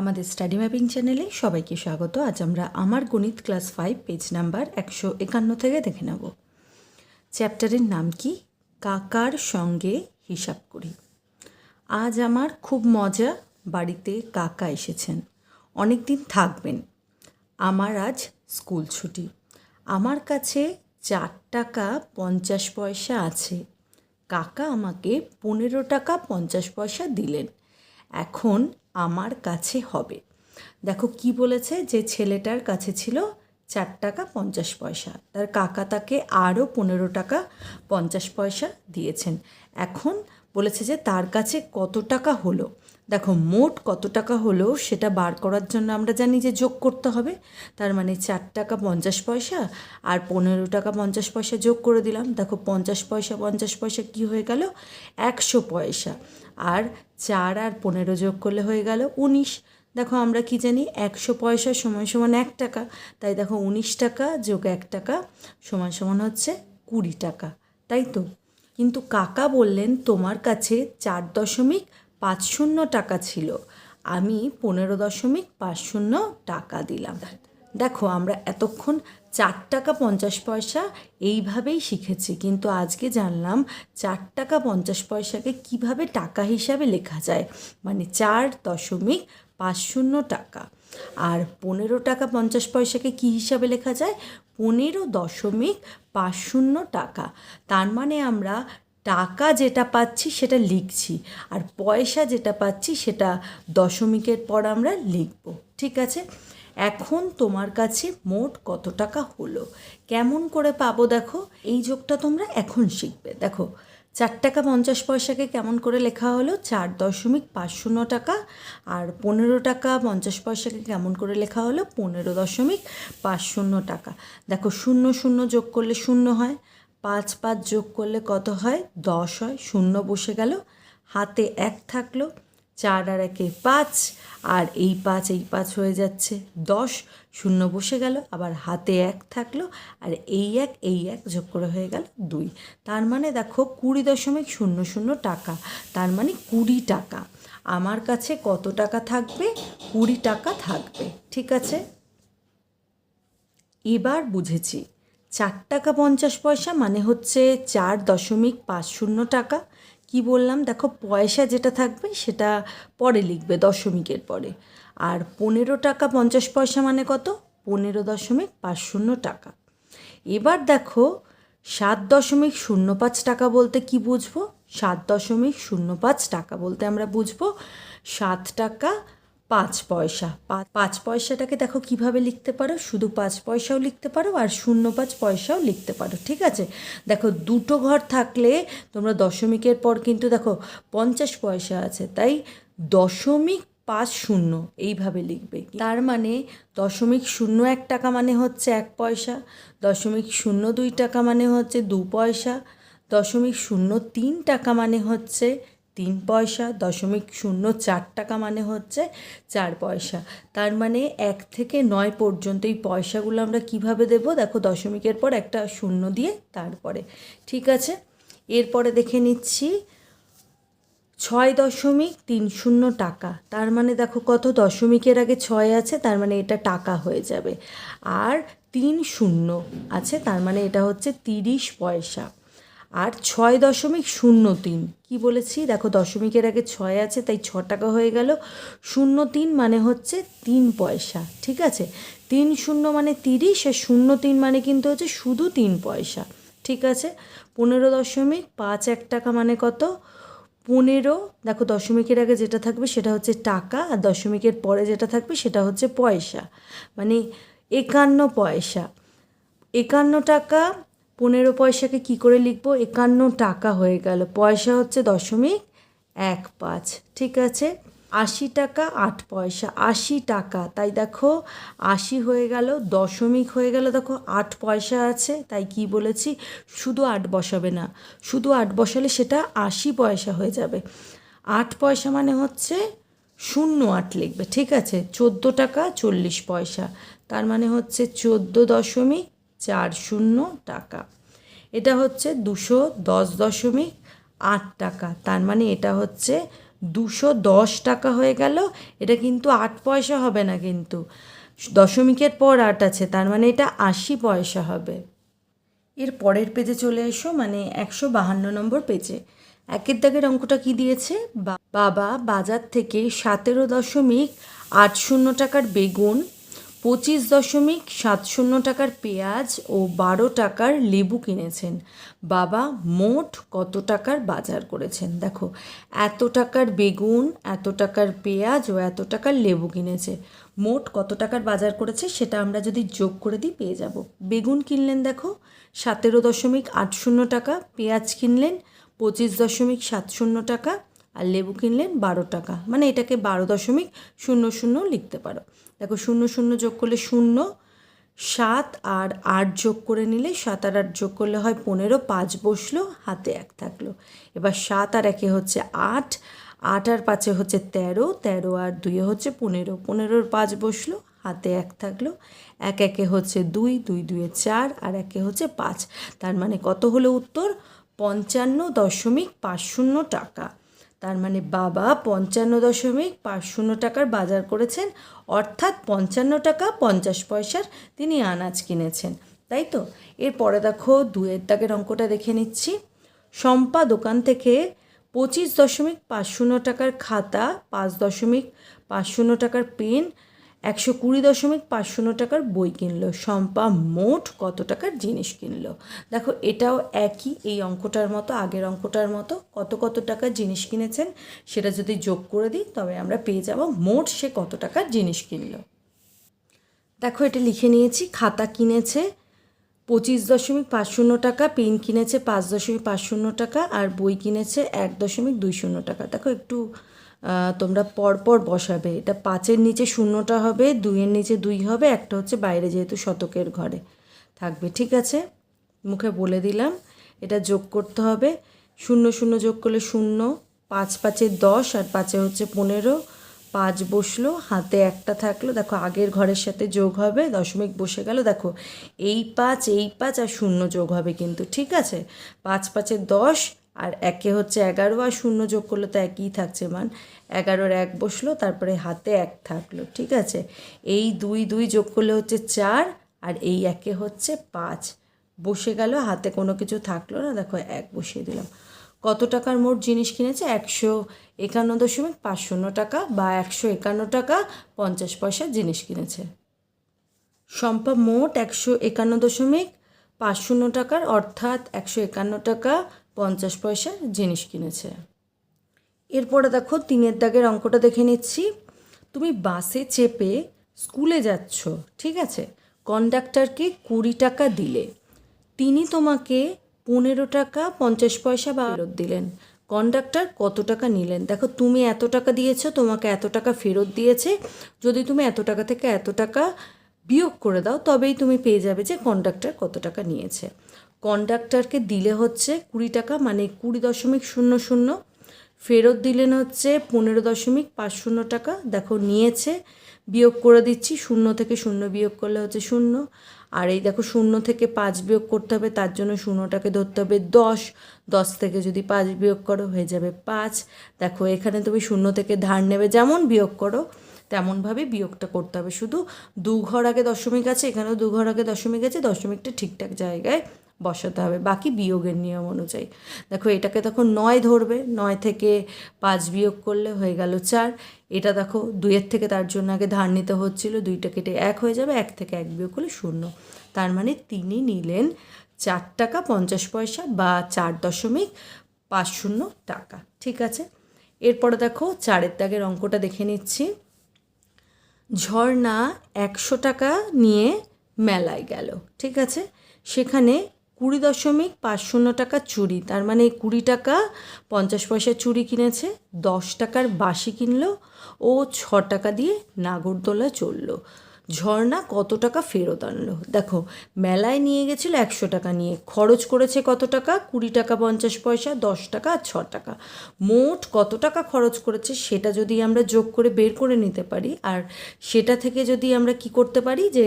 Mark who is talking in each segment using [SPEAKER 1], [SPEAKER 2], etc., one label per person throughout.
[SPEAKER 1] আমাদের study mapping চ্যানেলে সবাইকে স্বাগত। আজ আমরা আমার গণিত ক্লাস ফাইভ পেজ নাম্বার একশো একান্ন থেকে দেখে নেব। চ্যাপ্টারের নাম কি? কাকার সঙ্গে হিসাব করি। আজ আমার খুব মজা বাড়িতে কাকা এসেছেন। অনেক দিন থাকবেন। আমার আজ স্কুল ছুটি। আমার কাছে চার টাকা পঞ্চাশ পয়সা আছে। কাকা আমাকে পনেরো টাকা পঞ্চাশ পয়সা দিলেন। এখন আমার কাছে হবে। দেখো কি বলেছে? যে ছেলেটার কাছে ছিল চার টাকা পঞ্চাশ পয়সা। তার কাকা তাকে আরও পনেরো টাকা পঞ্চাশ পয়সা দিয়েছেন। এখন বলেছে যে তার কাছে কত টাকা হলো? দেখো, মোট কত টাকা হলো সেটা বার করার জন্য আমরা জানি যে যোগ করতে হবে। তার মানে চার টাকা পঞ্চাশ পয়সা আর পনেরো টাকা পঞ্চাশ পয়সা যোগ করে দিলাম। দেখো, পঞ্চাশ পয়সা পঞ্চাশ পয়সা কি হয়ে গেল? একশো পয়সা। আর চার আর পনেরো যোগ করলে হয়ে গেল উনিশ। দেখো আমরা কি জানি, একশো পয়সা সমান সমান এক টাকা। তাই দেখো উনিশ টাকা যোগ এক টাকা সমান সমান হচ্ছে কুড়ি টাকা, তাই তো? কিন্তু কাকা বললেন তোমার কাছে চার দশমিক পাঁচ শূন্য টাকা ছিল, আমি পনেরো দশমিক পাঁচ শূন্য টাকা দিলাম। দেখো আমরা এতক্ষণ চার টাকা পঞ্চাশ পয়সা এইভাবেই শিখেছি। কিন্তু আজকে জানলাম চার টাকা পঞ্চাশ পয়সাকে কীভাবে টাকা হিসাবে লেখা যায়? মানে চার দশমিক পাঁচ শূন্য টাকা। আর পনেরো টাকা পঞ্চাশ পয়সাকে কী হিসাবে লেখা যায়? পনেরো দশমিক পাঁচ শূন্য টাকা। তার মানে আমরা টাকা যেটা পাচ্ছি সেটা লিখছি, আর পয়সা যেটা পাচ্ছি সেটা দশমিকের পর আমরা লিখব। ঠিক আছে? এখন তোমার কাছে মোট কত টাকা হলো? কেমন করে পাবো দেখো? এই যোগটা তোমরা এখন শিখবে। দেখো, চার টাকা পঞ্চাশ পয়সাকে কেমন করে লেখা হলো? চার দশমিক পাঁচ শূন্য টাকা আর পনেরো টাকা পঞ্চাশ পয়সাকে কেমন করে লেখা হলো? পনেরো দশমিক পাঁচ শূন্য টাকা। দেখো, শূন্য শূন্য যোগ করলে শূন্য হয়, পাঁচ পাঁচ যোগ করলে কত হয়? দশ হয়, শূন্য বসে গেল, হাতে এক থাকল চার আর একে পাঁচ, আর এই পাঁচ এই পাঁচ হয়ে যাচ্ছে দশ। শূন্য বসে গেল, আবার হাতে এক থাকল, আর এই এক এই এক যোগ করে হয়ে গেল দুই। তার মানে দেখো কুড়ি দশমিক শূন্য শূন্য টাকা, তার মানে কুড়ি টাকা। আমার কাছে কত টাকা থাকবে? কুড়ি টাকা থাকবে, ঠিক আছে? এবার বুঝেছি। চার টাকা পঞ্চাশ পয়সা মানে হচ্ছে চার দশমিক পাঁচ শূন্য টাকা। কি বললাম? দেখো, পয়সা যেটা থাকবে সেটা পরে লিখবে দশমিকের পরে। আর পনেরো টাকা পঞ্চাশ পয়সা মানে কত? পনেরো দশমিক পাঁচ শূন্য টাকা। এবার দেখো, সাত দশমিক শূন্য পাঁচ টাকা বলতে কি বুঝব? সাত দশমিক শূন্য পাঁচ টাকা বলতে আমরা বুঝব। সাত টাকা পাঁচ পয়সা। পাঁচ পয়সাটাকে দেখো কীভাবে লিখতে পারো? শুধু পাঁচ পয়সাও লিখতে পারো আর শূন্য পাঁচ পয়সাও লিখতে পারো, ঠিক আছে? দেখো, দুটো ঘর থাকলে তোমরা দশমিকের পর কিন্তু দেখো পঞ্চাশ পয়সা আছে, তাই দশমিক পাঁচ শূন্য এইভাবে লিখবে। তার মানে দশমিক শূন্য এক টাকা মানে হচ্ছে এক পয়সা, দশমিক শূন্য দুই টাকা মানে হচ্ছে দু পয়সা, দশমিক শূন্য তিন টাকা মানে হচ্ছে তিন পয়সা, দশমিক শূন্য চার টাকা মানে হচ্ছে চার পয়সা। তার মানে এক থেকে নয় পর্যন্ত এই পয়সাগুলো আমরা কীভাবে দেব? দেখো দশমিকের পর একটা শূন্য দিয়ে তারপরে, ঠিক আছে? এরপরে দেখে নিচ্ছি, ছয় দশমিক তিন শূন্য টাকা। তার মানে দেখো কত? দশমিকের আগে ছয় আছে, তার মানে এটা টাকা হয়ে যাবে। আর তিন শূন্য আছে, তার মানে এটা হচ্ছে তিরিশ পয়সা। আর ছয় দশমিক শূন্য তিন। কী বলেছি? দেখো দশমিকের আগে ছয় আছে, তাই ছ টাকা হয়ে গেল। শূন্য তিন মানে হচ্ছে তিন পয়সা, ঠিক আছে? তিন শূন্য মানে তিরিশ, আর শূন্য তিন মানে কিন্তু হচ্ছে শুধু তিন পয়সা, ঠিক আছে? পনেরো দশমিক পাঁচ এক টাকা মানে কত? পনেরো, দেখো দশমিকের আগে যেটা থাকবে সেটা হচ্ছে টাকা, আর দশমিকের পরে যেটা থাকবে সেটা হচ্ছে পয়সা মানে একান্ন পয়সা। একান্ন টাকা পনেরো পয়সাকে কি করে লিখব? একান্ন টাকা হয়ে গেল। পয়সা হচ্ছে দশমিক এক পাঁচ। ঠিক আছে? আশি টাকা আট পয়সা। আশি টাকা। তাই দেখো, আশি হয়ে গেল, দশমিক হয়ে গেল। দেখো, আট পয়সা আছে, তাই কি বলেছি? শুধু আট বসাবে না। শুধু আট বসালে সেটা আশি পয়সা হয়ে যাবে। আট পয়সা মানে হচ্ছে শূন্য আট লিখবে। ঠিক আছে? চোদ্দ টাকা চল্লিশ পয়সা। তার মানে হচ্ছে চোদ্দ দশমিক চার শূন্য টাকা। এটা হচ্ছে দুশো দশ দশমিক আট টাকা। তার মানে এটা হচ্ছে দুশো দশ টাকা হয়ে গেল। এটা কিন্তু আট পয়সা হবে না কিন্তু। দশমিকের পর আট আছে, তার মানে এটা আশি পয়সা হবে। এর পরের পেজে চলে এসো মানে একশো বাহান্ন নম্বর পেজে। একের দাগের অঙ্কটা কি দিয়েছে? বাবা বাজার থেকে সতেরো দশমিক আট শূন্য টাকার বেগুন পঁচিশ দশমিক সাত শূন্য টাকার পেঁয়াজ ও বারো টাকার লেবু কিনেছেন। বাবা মোট কত টাকার বাজার করেছেন? দেখো, এত টাকার বেগুন, এত টাকার পেঁয়াজ ও এত টাকার লেবু কিনেছে। মোট কত টাকার বাজার করেছে সেটা আমরা যদি যোগ করে দিই, পেয়ে যাব। বেগুন কিনলেন দেখো, সতেরো দশমিক আট শূন্য টাকা, পেঁয়াজ কিনলেন পঁচিশ দশমিক সাত শূন্য টাকা আর লেবু কিনলেন বারো টাকা। মানে এটাকে বারো দশমিক শূন্য শূন্য লিখতে পারো। দেখো শূন্য শূন্য যোগ করলে শূন্য, সাত আর আট যোগ করে নিলে সাত আর আট যোগ করলে হয় পনেরো, পাঁচ বসল, হাতে এক থাকল। এবার সাত আর একে হচ্ছে আট আট আর পাঁচে হচ্ছে তেরো তেরো আর দুইয়ে হচ্ছে পনেরো। পনেরোর পাঁচ বসল, হাতে এক থাকল। এক একে হচ্ছে দুই দুই দুয়ে চার আর একে হচ্ছে পাঁচ। তার মানে কত হলো উত্তর? পঞ্চান্ন দশমিক পাঁচ শূন্য টাকা। তার মানে বাবা পঞ্চান্ন দশমিক পাঁচ শূন্য টাকার বাজার করেছেন, অর্থাৎ পঞ্চান্ন টাকা পঞ্চাশ পয়সার তিনি আনাজ কিনেছেন, তাই তো? এরপরে দেখো দুয়ের দাগের অঙ্কটা দেখে নিচ্ছি। শম্পা দোকান থেকে পঁচিশ দশমিক পাঁচ শূন্য টাকার খাতা, পাঁচ দশমিক পাঁচ শূন্য টাকার পেন একশো কুড়ি দশমিক পাঁচ শূন্য টাকার বই কিনলো। শম্পা মোট কত টাকার জিনিস কিনলো? দেখো, এটাও একই, এই অঙ্কটার মতো, আগের অঙ্কটার মতো কত কত টাকার জিনিস কিনেছেন, সেটা যদি যোগ করে দিই, তবে আমরা পেয়ে যাব মোট সে কত টাকার জিনিস কিনলো। দেখো, এটা লিখে নিয়েছি, খাতা কিনেছে, পঁচিশ দশমিক পাঁচ শূন্য টাকা, পেন কিনেছে পাঁচ দশমিক পাঁচ শূন্য টাকা, আর বই কিনেছে এক দশমিক দুই শূন্য টাকা। দেখো, একটু তোমরা পরপর বসাবে। এটা পাঁচের নিচে শূন্যটা হবে, দুইয়ের নিচে দুই হবে, একটা হচ্ছে বাইরে যেহেতু শতকের ঘরে থাকবে, ঠিক আছে? মুখে বলে দিলাম, এটা যোগ করতে হবে। শূন্য শূন্য যোগ করলে শূন্য, পাঁচ পাঁচে দশ আর পাঁচে হচ্ছে পনেরো। পাঁচ বসল, হাতে একটা থাকল, দেখো আগের ঘরের সাথে যোগ হবে, দশমিক বসে গেল, দেখো এই পাঁচ এই পাঁচ আর শূন্য যোগ হবে কিন্তু, ঠিক আছে? পাঁচ পাঁচে দশ আর একে হচ্ছে এগারো আর শূন্য যোগ করলে তো একই থাকছে মান। এগারোর এক বসল, তারপরে হাতে এক থাকল, ঠিক আছে? এই দুই দুই যোগ করলে হচ্ছে চার আর এই একে হচ্ছে পাঁচ। বসে গেল, হাতে কোনো কিছু থাকল না, দেখো এক বসিয়ে দিলাম। কত টাকার মোট জিনিস কিনেছে? একশো একান্ন দশমিক পাঁচ শূন্য টাকা বা একশো একান্ন টাকা পঞ্চাশ পয়সার জিনিস কিনেছে। শম্পা মোট একশো একান্ন দশমিক পাঁচ শূন্য টাকার, অর্থাৎ একশো একান্ন টাকা পঞ্চাশ পয়সার জিনিস কিনেছে। এরপরে দেখো তিনের দাগের অঙ্কটা দেখে নিচ্ছি। তুমি বাসে চেপে স্কুলে যাচ্ছ, ঠিক আছে? কন্ডাক্টরকে কুড়ি টাকা দিলে। তিনি তোমাকে পনেরো টাকা পঞ্চাশ পয়সা বা ফেরত দিলেন। কন্ডাক্টর কত টাকা নিলেন? দেখো, তুমি এত টাকা দিয়েছ, তোমাকে এত টাকা ফেরত দিয়েছে। যদি তুমি এত টাকা থেকে এত টাকা বিয়োগ করে দাও, তবেই তুমি পেয়ে যাবে যে কন্ডাক্টর কত টাকা নিয়েছে। কন্ডাক্টরকে দিলে হচ্ছে কুড়ি টাকা মানে কুড়ি দশমিক শূন্য শূন্য। ফেরত দিলেন হচ্ছে পনেরো দশমিক পাঁচ শূন্য টাকা। দেখো, নিয়েছে, বিয়োগ করে দিচ্ছি, শূন্য থেকে শূন্য বিয়োগ করলে হচ্ছে শূন্য। আর এই দেখো, শূন্য থেকে পাঁচ বিয়োগ করতে হবে, তার জন্য শূন্যটাকে ধরতে হবে দশ। দশ থেকে যদি পাঁচ বিয়োগ করো, হয়ে যাবে পাঁচ। দেখো, এখানে তুমি শূন্য থেকে ধার নেবে, যেমন বিয়োগ করো, তেমনভাবে বিয়োগটা করতে হবে। শুধু দু ঘর আগে দশমিক আছে, এখানেও দু ঘর আগে দশমিক আছে, দশমিকটা ঠিকঠাক জায়গায় বসাতে হবে, বাকি বিয়োগের নিয়ম অনুযায়ী। দেখো, এটাকে তখন নয় ধরবে, নয় থেকে পাঁচ বিয়োগ করলে হয়ে গেল চার। এটা দেখো, দুইয়ের থেকে তার জন্য আগে ধার নিতে হচ্ছিল, দুইটা কেটে এক হয়ে যাবে, এক থেকে এক বিয়োগ করলে শূন্য। তার মানে তিনি নিলেন চার টাকা পঞ্চাশ পয়সা বা চার দশমিক পাঁচ শূন্য টাকা, ঠিক আছে? এরপরে দেখো, চারের দাগের অঙ্কটা দেখে নিচ্ছি। ঝর্ণা একশো টাকা নিয়ে মেলায় গেল, ঠিক আছে? সেখানে কুড়ি দশমিক পাঁচ শূন্য টাকা চুরি। তার মানে কুড়ি টাকা পঞ্চাশ পয়সা চুরি কিনেছে, দশ টাকার বাসি কিনলো ও ছ টাকা দিয়ে নাগরদোলা চলল ঝর্ণা কত টাকা ফেরত আনলো? দেখো, মেলায় নিয়ে গেছিল একশো টাকা নিয়ে, খরচ করেছে কত টাকা? কুড়ি টাকা পঞ্চাশ পয়সা, দশ টাকা আর ছ টাকা। মোট কত টাকা খরচ করেছে সেটা যদি আমরা যোগ করে বের করে নিতে পারি, আর সেটা থেকে যদি আমরা কি করতে পারি যে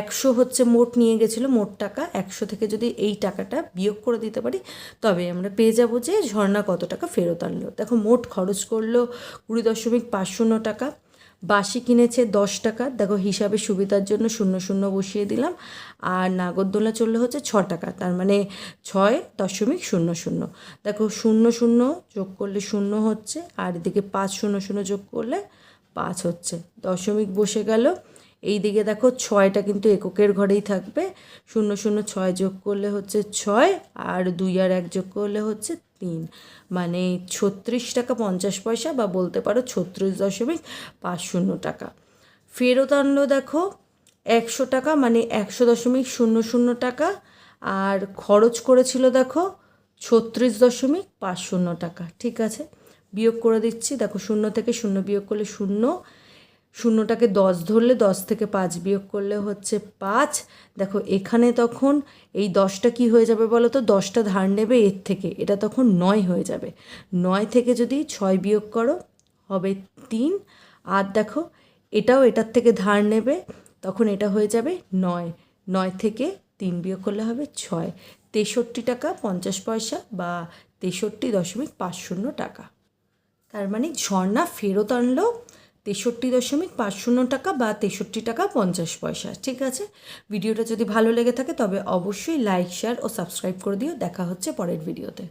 [SPEAKER 1] একশো হচ্ছে মোট নিয়ে গেছিল মোট টাকা, একশো থেকে যদি এই টাকাটা বিয়োগ করে দিতে পারি, তবে আমরা পেয়ে যাব যে ঝর্ণা কত টাকা ফেরত আনলো। দেখো, মোট খরচ করল কুড়ি দশমিক পাঁচ শূন্য টাকা। বাসি কিনেছে দশ টাকা। দেখো, হিসাবে সুবিধার জন্য শূন্য শূন্য বসিয়ে দিলাম। আর নাগরদোলা চললে হচ্ছে ছ টাকা, তার মানে ছয় দশমিক শূন্য শূন্য। দেখো, শূন্য শূন্য যোগ করলে শূন্য হচ্ছে, আর এদিকে পাঁচ শূন্য শূন্য যোগ করলে পাঁচ হচ্ছে। দশমিক বসে গেল। এই দিকে দেখো, ছয়টা কিন্তু এককের ঘরেই থাকবে। শূন্য শূন্য ছয় যোগ করলে হচ্ছে ছয়, আর দুই আর এক যোগ করলে হচ্ছে তিন। মানে ছত্রিশ টাকা পঞ্চাশ পয়সা বা বলতে পারো ছত্রিশ দশমিক পাঁচ শূন্য টাকা। ফেরত আনলো দেখো একশো টাকা মানে একশো দশমিক শূন্য শূন্য টাকা। আর খরচ করেছিল দেখো ছত্রিশ দশমিক পাঁচ শূন্য টাকা। ঠিক আছে? বিয়োগ করে দিচ্ছি। দেখো শূন্য থেকে শূন্য বিয়োগ করলে শূন্য। শূন্যটাকে দশ ধরলে দশ থেকে পাঁচ বিয়োগ করলে হচ্ছে পাঁচ। দেখো, এখানে তখন এই দশটা কি হয়ে যাবে বলো তো? দশটা ধার নেবে এর থেকে। এটা তখন নয় হয়ে যাবে। নয় থেকে যদি ছয় বিয়োগ করো, হবে তিন। আর দেখো, এটাও এটার থেকে ধার নেবে, তখন এটা হয়ে যাবে নয়। নয় থেকে তিন বিয়োগ করলে হবে ছয়। তেষট্টি টাকা পঞ্চাশ পয়সা বা তেষট্টি দশমিক পাঁচ শূন্য টাকা। তার মানে ঝর্ণা ফেরত আনলো তেষট্টি দশমিক পাঁচ শূন্য টাকা বা তেষট্টি টাকা পঞ্চাশ পয়সা, ঠিক আছে? ভিডিওটা যদি ভালো লেগে থাকে তবে অবশ্যই লাইক, শেয়ার ও সাবস্ক্রাইব করে দিও। দেখা হচ্ছে পরের ভিডিওতে।